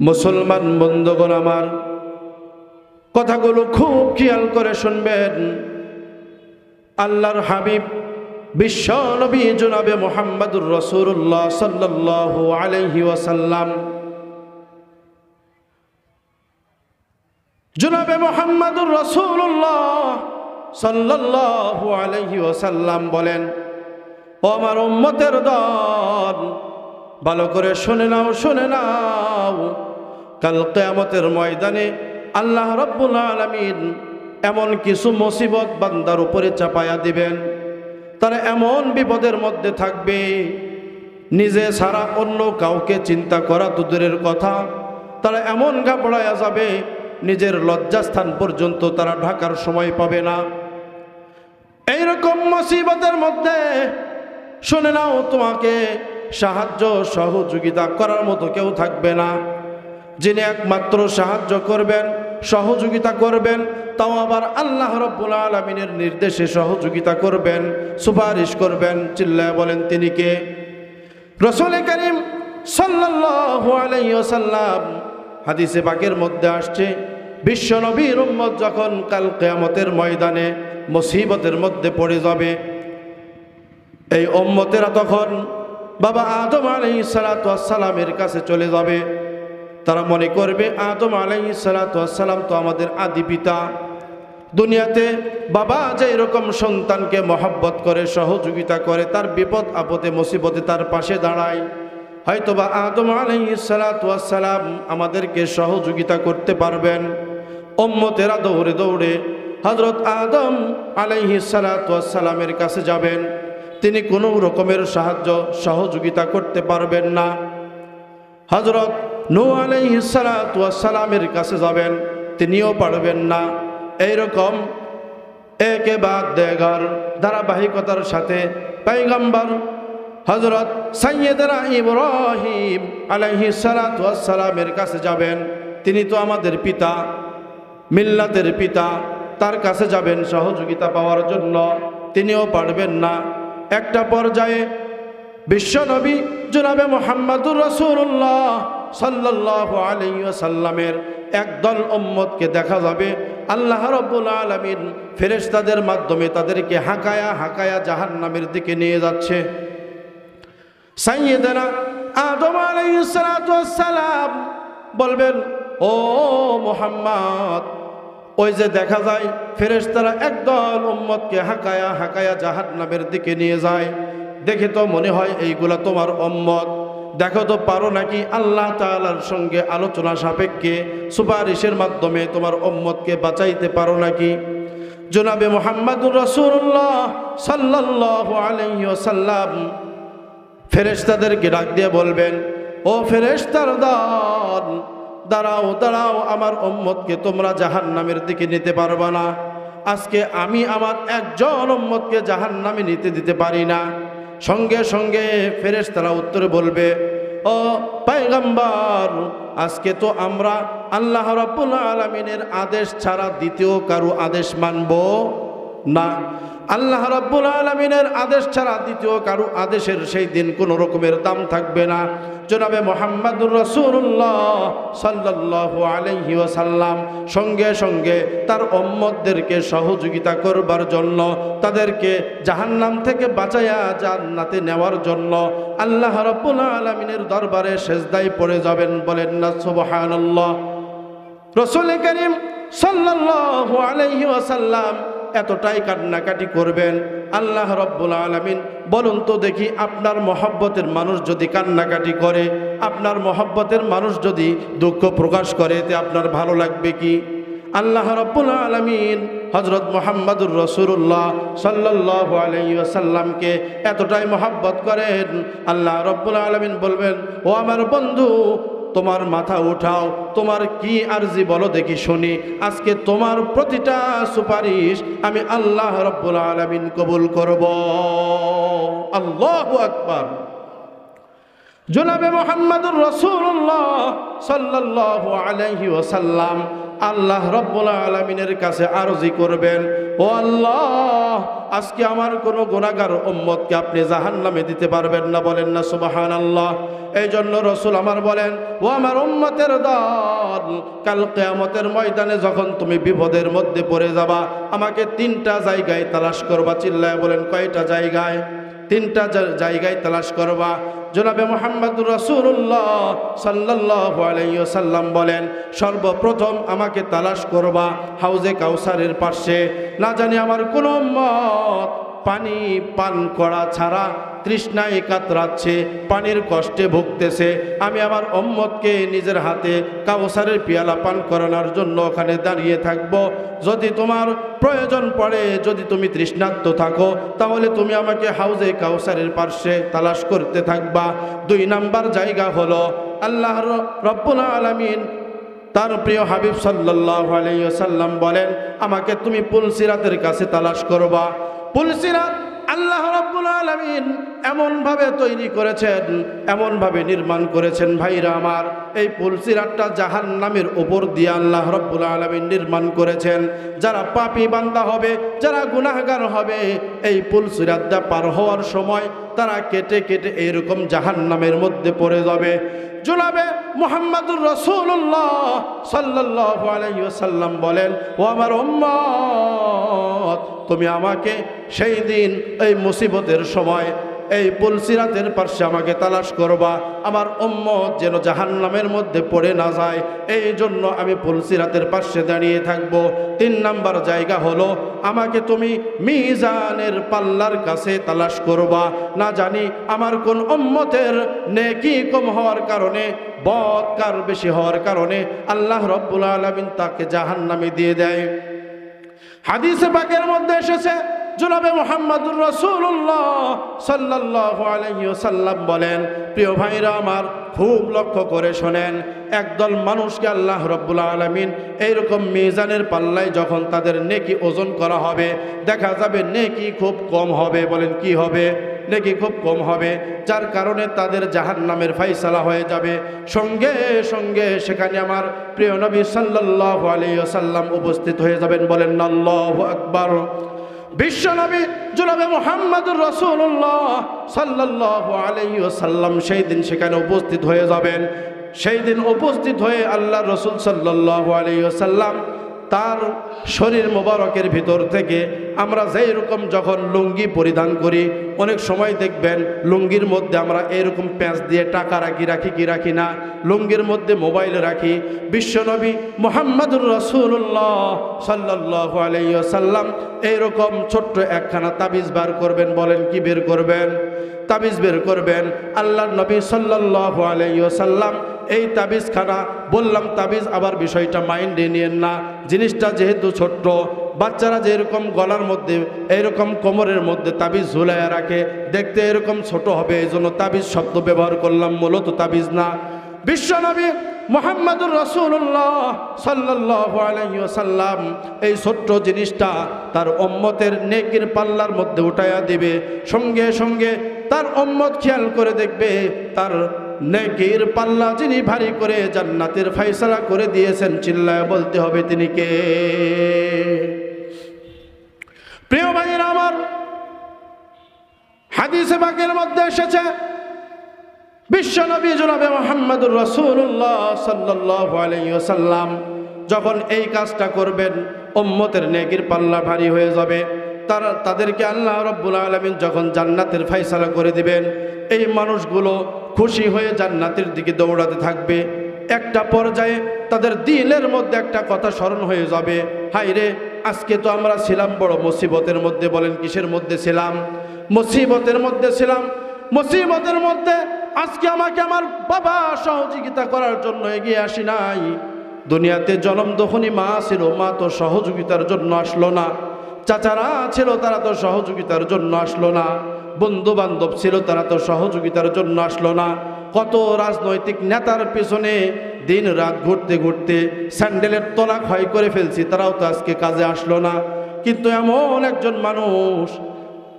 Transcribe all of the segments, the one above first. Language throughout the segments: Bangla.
মুসলমান বন্ধুগণ আমার, কথাগুলো খুব খেয়াল করে শুনবেন। আল্লাহর হাবিব বিশ্ব নবী জনাবে মোহাম্মদুর রসুল্লাহ সাল্লাহ আলহি ওয়াসাল্লাম। জনাবে মোহাম্মদুর রসুল্লাহ সাল্লাহ আলহি ওসাল্লাম বলেন, ও আমার উম্মতের দল ভালো করে শুনে নাও শুনে নাও। কাল কেয়ামতের ময়দানে আল্লাহ রব্বুল আলমিন এমন কিছু মুসিবত বান্দার উপরে চাপায়া দিবেন। তারা এমন বিপদের মধ্যে থাকবে, নিজে ছাড়া অন্য কাউকে চিন্তা করা তো দূরের কথা। তারা এমন ঘাবড়ায়া যাবে, নিজের লজ্জাস্থান পর্যন্ত তারা ঢাকার সময় পাবে না। এইরকম মুসিবতের মধ্যে, শুনে নাও তোমাকে সাহায্য সহযোগিতা করার মতো কেউ থাকবে না। যিনি একমাত্র সাহায্য করবেন, সহযোগিতা করবেন, তাও আবার আল্লাহ রব্বুল আলমিনের নির্দেশে সহযোগিতা করবেন, সুপারিশ করবেন, চিল্লায় বলেন তিনি কে? রসুল করিম আলাইসাল্লাম হাদিসে বাকের মধ্যে আসছে, বিশ্ব নবীর উম্মত যখন কাল কেয়ামতের ময়দানে মুসিবতের মধ্যে পড়ে যাবে, এই ওম্মতেরা তখন বাবা আদম আলাই সালাতামের কাছে চলে যাবে। তারা মনে করবে, আদম আলাই সালাতাম তো আমাদের আদি পিতা। দুনিয়াতে বাবা যে এরকম সন্তানকে মহাব্বত করে, সহযোগিতা করে, তার বিপদ, আপদে, মুসিবতে তার পাশে দাঁড়ায়। হয়তোবা আদম আলাই সালাতাম আমাদেরকে সহযোগিতা করতে পারবেন। ওম্মতেরা দৌড়ে দৌড়ে হজরত আদম আলাইহি সালাতামের কাছে যাবেন। তিনি কোনো রকমের সাহায্য, সহযোগিতা করতে পারবেন না। হজরত নু আলাইহি সালাতামের কাছে যাবেন, তিনিও পারবেন না। এইরকম একে বাদ দেগার ধারাবাহিকতার সাথে পাইগাম্বার হজরত সাইয়েদরা ইব্রাহিম আলাইহি সালাতামের কাছে যাবেন। তিনি তো আমাদের পিতা, মিল্লাতের পিতা, তার কাছে যাবেন সহযোগিতা পাওয়ার জন্য। তিনিও পারবেন না। একটা পর্যায়ে বিশ্বনবী জনাবে মোহাম্মদুর রসুল্লাহ সাল্লাহ আলাইসাল্লামের একদল উম্মতকে দেখা যাবে। আল্লাহ রব্বুল আলমিন ফেরেশতাদের মাধ্যমে তাদেরকে হাঁকায়া হাঁকায়া জাহান্নামের দিকে নিয়ে যাচ্ছে। সাইয়েদানা আদম আলাইসালাম বলবেন, ও মোহাম্মদ ওই যে দেখা যায়, ফেরেশতারা একদল উম্মতকে হাঁকায়া হাঁকায়া জাহান্নামের দিকে নিয়ে যায়। দেখে তো মনে হয় এইগুলা তোমার উম্মত। দেখো তো পারো নাকি আল্লাহ তালার সঙ্গে আলোচনা সাপেক্ষে সুপারিশের মাধ্যমে তোমার উম্মতকে বাঁচাইতে পারো নাকি? জনাবে মোহাম্মদুর রসুল্লাহ সাল্লাহ আলহ্লাম ফেরেশতাদেরকে ডাক দিয়ে বলবেন, ও ফেরেশতার দল দাঁড়াও দাঁড়াও, আমার উম্মতকে তোমরা জাহান নামের দিকে নিতে পারবা না। আজকে আমি আমার একজন উম্মতকে জাহান নামে নিতে দিতে পারি না। সঙ্গে সঙ্গে ফেরেস তারা উত্তরে বলবে, ও পাইগাম্বার আজকে তো আমরা আল্লাহ রাব্বুল আলমিনের আদেশ ছাড়া দ্বিতীয় কারও আদেশ মানব না। আল্লাহ রাব্বুল আলমিনের আদেশ ছাড়া দ্বিতীয় কারও আদেশের সেই দিন কোনো রকমের দাম থাকবে না। জনাবে মোহাম্মদুর রসুল্লাহ সাল্লাহ আলহি ওসাল্লাম সঙ্গে সঙ্গে তার অম্মদদেরকে সহযোগিতা করবার জন্য, তাদেরকে জাহান্নাম থেকে বাঁচাইয়া জান্নাতে নেওয়ার জন্য আল্লাহ রব্বুল আলমিনের দরবারে সেজদাই পড়ে যাবেন বলেন না, সুবহানাল্লাহ। রসুল করিম সাল্লাহ আলহি ওসাল্লাম এতটাই কান্নাকাটি করবেন? আল্লাহ রব্বুল আলমিন বলুন তো দেখি আপনার মহব্বতের মানুষ যদি কান্নাকাটি করে, আপনার মহব্বতের মানুষ যদি দুঃখ প্রকাশ করে, এতে আপনার ভালো লাগবে কি? আল্লাহ রব্বুল আলমিন হজরত মোহাম্মদুর রসুল্লাহ সাল্লাহ আলাইসাল্লামকে এতটাই মহাব্বত করেন। আল্লাহ রব্বুল আলমিন বলবেন, ও আমার বন্ধু তোমার মাথা উঠাও, তোমার কি আরজি বলো দেখি শুনি। আজকে তোমার প্রতিটা সুপারিশ আমি আল্লাহ রব্বুল আলমিন কবুল করব। আল্লাহ আকবার। জনাবে মোহাম্মদুর রসুল্লাহ সাল্লাহ আলহি ওসাল্লাম আল্লাহ রব্বুল আলমিনের কাছে আরজি করবেন। ও আল্লাহ, আজকে আমার কোনো গুণাগার উম্মতকে আপনি জাহান নামে দিতে পারবেন না, বলেন না সুবাহান আল্লাহ এই জন্য রসুল আমার বলেন, ও আমার উম্মতের দল, কাল কেয়ামতের ময়দানে যখন তুমি বিপদের মধ্যে পড়ে যাবা, আমাকে তিনটা জায়গায় তালাশ করবা, চিল্লায় বলেন, কয়টা জায়গায়? তিনটা জায়গায় তালাশ করবা। জনাবে মোহাম্মদুর রসুল্লাহ সাল্লাহ আলাইসাল্লাম বলেন, সর্বপ্রথম আমাকে তালাশ করবা হাউজে কাউসারের পাশে। না জানি আমার কোনো মত পানি পান করা ছাড়া তৃষ্ণায় কাতরাচ্ছে পানির কষ্টে ভুগতেছে। আমি আমার অম্মতকে নিজের হাতে কাউসারের পিয়ালা পান করানোর জন্য ওখানে দাঁড়িয়ে থাকব। যদি তোমার প্রয়োজন পড়ে, যদি তুমি তৃষ্ণার্ত থাকো, তাহলে তুমি আমাকে হাউজে কাউসারের পার্শ্বে তালাশ করতে থাকবা। দুই নাম্বার জায়গা হলো আল্লাহ রব্বুল আলমিন তার প্রিয় হাবিব সাল্লাহ আলাইসাল্লাম বলেন, আমাকে তুমি পুলসিরাতের কাছে তালাশ করবা। পুলসিরাত আল্লাহ রাব্বুল আলামিন এমনভাবে তৈরি করেছেন, এমনভাবে নির্মাণ করেছেন ভাইরা আমার। এই পুলসিরাতটা জাহান নামের উপর দিয়ে আল্লাহ রব্বুল আলামিন নির্মাণ করেছেন। যারা পাপী বান্দা হবে, যারা গুনাহগার হবে, এই পুলসিরাতটা পার হওয়ার সময় তারা কেটে কেটে এইরকম জাহান নামের মধ্যে পড়ে যাবে। জুলাবে মোহাম্মদুর রসুল্লাহ সাল্লাহ আলাইসাল্লাম বলেন, ও আমার উম্মত, তুমি আমাকে সেই দিন এই মুসিবতের সময় এই পুলসিরাতের পার্শ্বে আমাকে তালাশ করবা। আমার উম্মত যেন জাহান্নামের মধ্যে পড়ে না যায়। এই জন্য আমি পুলসিরাতের পার্শ্বে দাঁড়িয়ে থাকব। তিন নাম্বার জায়গা হলো, আমাকে তুমি মিজানের পাল্লার কাছে তালাশ করবা। না জানি আমার কোন উম্মতের নেকি কম হওয়ার কারণে বৎকার বেশি হওয়ার কারণে আল্লাহ রব্বুল আলমিন তাকে জাহান্নামে দিয়ে দেয়। হাদিসে পাকের মধ্যে এসেছে জনাবে মোহাম্মদুর রসুল্লাহ সাল্লাহ আলহিসাল্লাম বলেন, প্রিয় ভাইরা আমার, খুব লক্ষ্য করে শোনেন, একদল মানুষকে আল্লাহ রব্বুল আলমিন এইরকম মিজানের পাল্লায় যখন তাদের নেকি ওজন করা হবে, দেখা যাবে নেকি খুব কম হবে। বলেন, কি হবে? নেকি খুব কম হবে, যার কারণে তাদের জাহান নামের ফাইসালা হয়ে যাবে। সঙ্গে সঙ্গে সেখানে আমার প্রিয় নবী সাল্লাহ আলিয়াল্লাম উপস্থিত হয়ে যাবেন বলেন, আল্লাহ আকবর। বিশ্ব নবী জুলাবে মোহাম্মদুর রসুল্লাহ সাল্লাহ আলাইসাল্লাম সেই দিন সেখানে উপস্থিত হয়ে যাবেন। সেই দিন উপস্থিত হয়ে আল্লাহ রসুল সাল্লাহ আলাইসাল্লাম তার শরীর মোবারকের ভিতর থেকে আমরা যেই রকম যখন লুঙ্গি পরিধান করি, অনেক সময় দেখবেন লুঙ্গির মধ্যে আমরা এরকম প্যাঁচ দিয়ে টাকা রাখি রাখি কি রাখি না, লুঙ্গির মধ্যে মোবাইল রাখি। বিশ্বনবী মোহাম্মদুর রসুল্লাহ সাল্লাহ আলাইসাল্লাম এইরকম ছোট্ট একখানা তাবিজ বার করবেন, বলেন কি বের করবেন? তাবিজ বের করবেন আল্লাহ নবী সাল্লাহ আলাইসাল্লাম এই তাবিজখানা, বললাম, তাবিজ আবার বিষয়টা মাইন্ডে নিয়েন না। জিনিসটা যেহেতু ছোট্ট, বাচ্চারা যেরকম গলার মধ্যে, এইরকম কোমরের মধ্যে তাবিজ ঝুলাইয়া রাখে, দেখতে এরকম ছোট হবে এই জন্য তাবিজ শব্দ ব্যবহার করলাম, মূলত তাবিজ না। বিশ্বনবী মোহাম্মদুর রসুল্লাহ সাল্লাহ আলাইসাল্লাম এই ছোট্ট জিনিসটা তার অম্মতের নেকির পাল্লার মধ্যে উঠাইয়া দিবে। সঙ্গে সঙ্গে তার অম্মত খেয়াল করে দেখবে, তার নেকির পাল্লা যিনি ভারী করে জান্নাতের ফাইসলা করে দিয়েছেন, চিল্লায় বলতে হবে তিনি কে? প্রিয় ভাইয়ের আমার, হাদিসে বাকের মধ্যে এসেছে বিশ্বনবী জনাবে মোহাম্মদুর রসুল্লাহ সাল্লাহ আলাইসাল্লাম যখন এই কাজটা করবেন ওম্মতের নেকির পাল্লা ভারী হয়ে যাবে। তারা, তাদেরকে আল্লাহ রব্বুল আলমিন যখন জান্নাতের ফাইসালা করে দিবেন এই মানুষগুলো খুশি হয়ে জান্নাতের দিকে দৌড়াতে থাকবে। একটা পর্যায়ে তাদের দিলের মধ্যে একটা কথা স্মরণ হয়ে যাবে। হাই রে, আজকে তো আমরা ছিলাম বড় মুসিবতের মধ্যে, বলেন কিসের মধ্যে ছিলাম? মুসিবতের মধ্যে ছিলাম। মুসিবতের মধ্যে আজকে আমাকে আমার বাবা সহযোগিতা করার জন্য এগিয়ে আসি নাই। দুনিয়াতে জনম দখনি মা ছিল, মা তো সহযোগিতার জন্য আসলো না। চাচারা ছিল, তারা তো সহযোগিতার জন্য আসলো না। বন্ধু বান্ধব ছিল, তারা তো সহযোগিতার জন্য আসলো না। কত রাজনৈতিক নেতার পেছনে দিন রাত ঘুরতে ঘুরতে স্যান্ডেলের তলা ক্ষয় করে ফেলছি, তারাও তো আজকে কাজে আসলো না। কিন্তু এমন একজন মানুষ,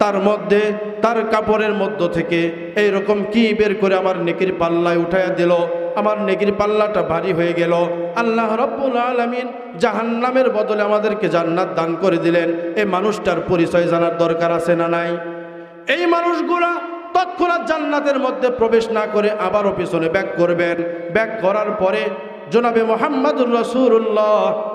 তার মধ্যে, তার কাপড়ের মধ্য থেকে এই রকম কি বের করে আমার নেকির পাল্লায় উঠাইয়া দিল। আমার নেকির পাল্লাটা ভারী হয়ে গেল। আল্লাহ রব্বুল আলমিন জাহান্নামের বদলে আমাদেরকে জান্নাত দান করে দিলেন। এই মানুষটার পরিচয় জানার দরকার আছে না নাই? এই মানুষগুলা তৎক্ষণাৎ জান্নাতের মধ্যে প্রবেশ না করে আবারও পিছনে ব্যাক করবেন। ব্যাক করার পরে জনাবে মোহাম্মদুর রসুল্লাহ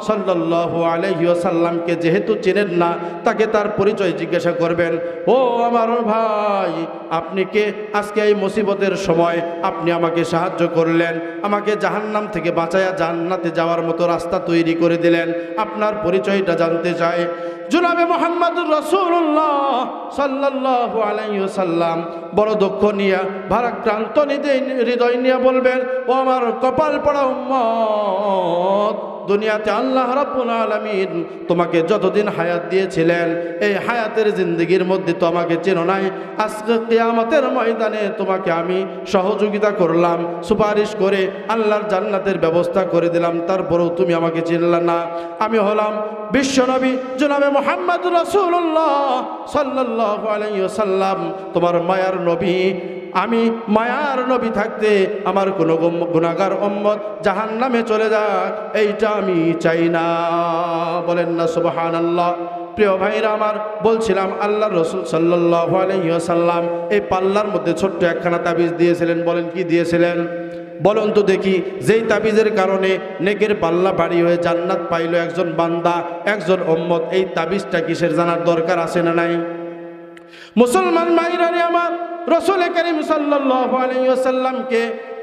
সাল্লাহ আলহিসাল্লামকে যেহেতু চেনেন না, তাকে তার পরিচয় জিজ্ঞাসা করবেন, ও আমার ভাই, আপনি কে? আজকে এই মুসিবতের সময় আপনি আমাকে সাহায্য করলেন, আমাকে জাহান্নাম থেকে বাঁচায়া জান্নাতে যাওয়ার মতো রাস্তা তৈরি করে দিলেন, আপনার পরিচয়টা জানতে চাই জুনাবে মোহাম্মদুর রসুল্লাহ সাল্লাহ আলাইসাল্লাম বড় দুঃখ নিয়ে, ভারাক্রান্ত হৃদয় নিয়ে বলবেন, ও আমার কপাল পড়া উম্মত দুনিয়াতে আল্লাহ রাব্বুল আলামিন তোমাকে যতদিন হায়াত দিয়েছিলেন, এই হায়াতের জিন্দগির মধ্যে তো আমাকে চেনো নাই। আজকে কিয়ামতের ময়দানে তোমাকে আমি সহযোগিতা করলাম, সুপারিশ করে আল্লাহর জান্নাতের ব্যবস্থা করে দিলাম, তারপরেও তুমি আমাকে চিনলে না। আমি হলাম বিশ্বনবী, জনাবে মোহাম্মদ রসুল্লাহ সাল্লাহ আলাইসাল্লাম তোমার মায়ার নবী আমি মায়ার নবী থাকতে আমার কোনো গুনাহগার উম্মত জাহান নামে চলে যাক, এইটা আমি চাই না। বলেন না সুবহান আল্লাহ প্রিয় ভাইরা আমার, বলছিলাম আল্লাহ রসুল সাল্লাহ এই পাল্লার মধ্যে ছোট্ট একখানা তাবিজ দিয়েছিলেন। বলেন কি দিয়েছিলেন? বলুন তো দেখি, যেই তাবিজের কারণে নেকের পাল্লা বাড়ি হয়ে জান্নাত পাইল একজন বান্দা, একজন উম্মত, এই তাবিজটা কিসের জানার দরকার আছে না নাই? মুসলমান মাইরারে আমার, রসুল করিম সাল্লাসাল্লামকে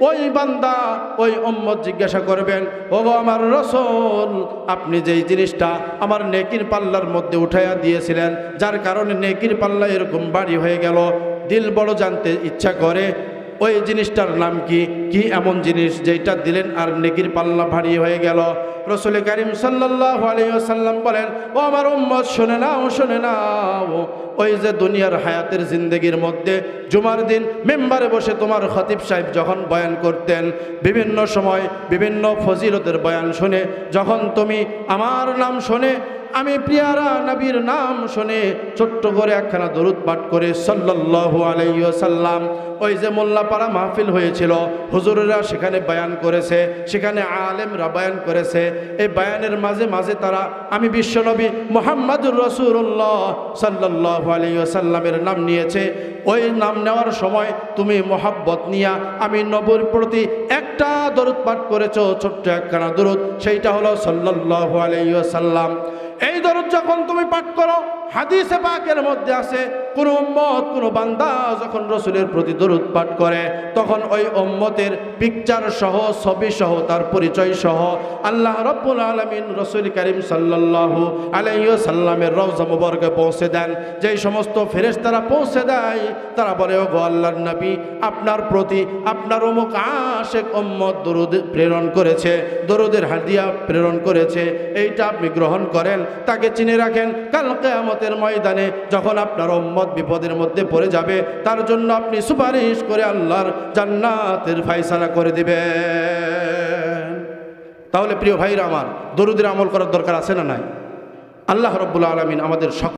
ওই বান্দা, ওই উম্মত জিজ্ঞাসা করবেন ও আমার রসুল, আপনি যেই জিনিসটা আমার নেকির পাল্লার মধ্যে উঠাইয়া দিয়েছিলেন, যার কারণে নেকির পাল্লা এরকম বাড়ি হয়ে গেল, দিল বড় জানতে ইচ্ছা করে ওই জিনিসটার নাম কি? কি এমন জিনিস যেটা দিলেন আর নেকির পাল্লা ভারী হয়ে গেল? রসুল করিম সাল্লাহ আলিয়াল্লাম বলেন, ও আমার উম্মত, শুনে নাও শুনে নাও। ওই যে দুনিয়ার হায়াতের জিন্দগির মধ্যে জুমার দিন মেম্বারে বসে তোমার খতিব সাহেব যখন বয়ান করতেন, বিভিন্ন সময় বিভিন্ন ফজিলতের বয়ান শুনে, যখন তুমি আমার নাম শুনে আমি প্রিয়ারা নবীর নাম শুনে ছোট্ট করে একখানা দরুদ পাঠ করে সাল্লাল্লাহু আলাইহি সাল্লাম ওই যে মোল্লাপাড়া মাহফিল হয়েছিল, হুজুরেরা সেখানে বয়ান করেছে, সেখানে আলেমরা বয়ান করেছে। এই বয়ানের মাঝে মাঝে তারা, আমি বিশ্বনবী মোহাম্মদুর রসুল্লাহ সাল্লাল্লাহু আলাইহি সাল্লামের নাম নিয়েছে। ওই নাম নেওয়ার সময় তুমি মোহাব্বত নিয়া আমি নবর প্রতি একটা দরুদ পাঠ করেছ, ছোট্ট একখানা দরুদ, সেইটা হলো সাল্লাল্লাহু আলাইহি সাল্লাম এই দরদ পাঠ করো হাদিসে পাকের মধ্যে আছে কোন উম্মত, কোন বান্দা যখন রসুলের প্রতি দরুদ পাঠ করে, তখন ওই উম্মতের পিকচার সহ, ছবি সহ, তার পরিচয় সহ আল্লাহ রব্বুল আলমিন রসুল করিম সাল্লাল্লাহু আলাইহি সাল্লামের রওজা পৌঁছে দেন। যেই সমস্ত ফেরেশতারা পৌঁছে দেয়, তারা বলে ও গো নবী, আপনার প্রতি, আপনার অমুক আশেক উম্মত দরুদ প্রেরণ করেছে, দরুদের হাদিয়া প্রেরণ করেছে, এইটা আপনি গ্রহণ করেন, তাকে চিনে রাখেন। কাল কেয়ামতের ময়দানে যখন আপনার উম্মত বিপদের মধ্যে পড়ে যাবে, তার জন্য আপনি সুপারিশ করে আল্লাহর জান্নাতের ফাইসালা করে দিবেন। তাহলে প্রিয় ভাইরা আমার, দরুদের আমল করার দরকার আছে না নাই? আল্লাহ রব্বুল আলমিন আমাদের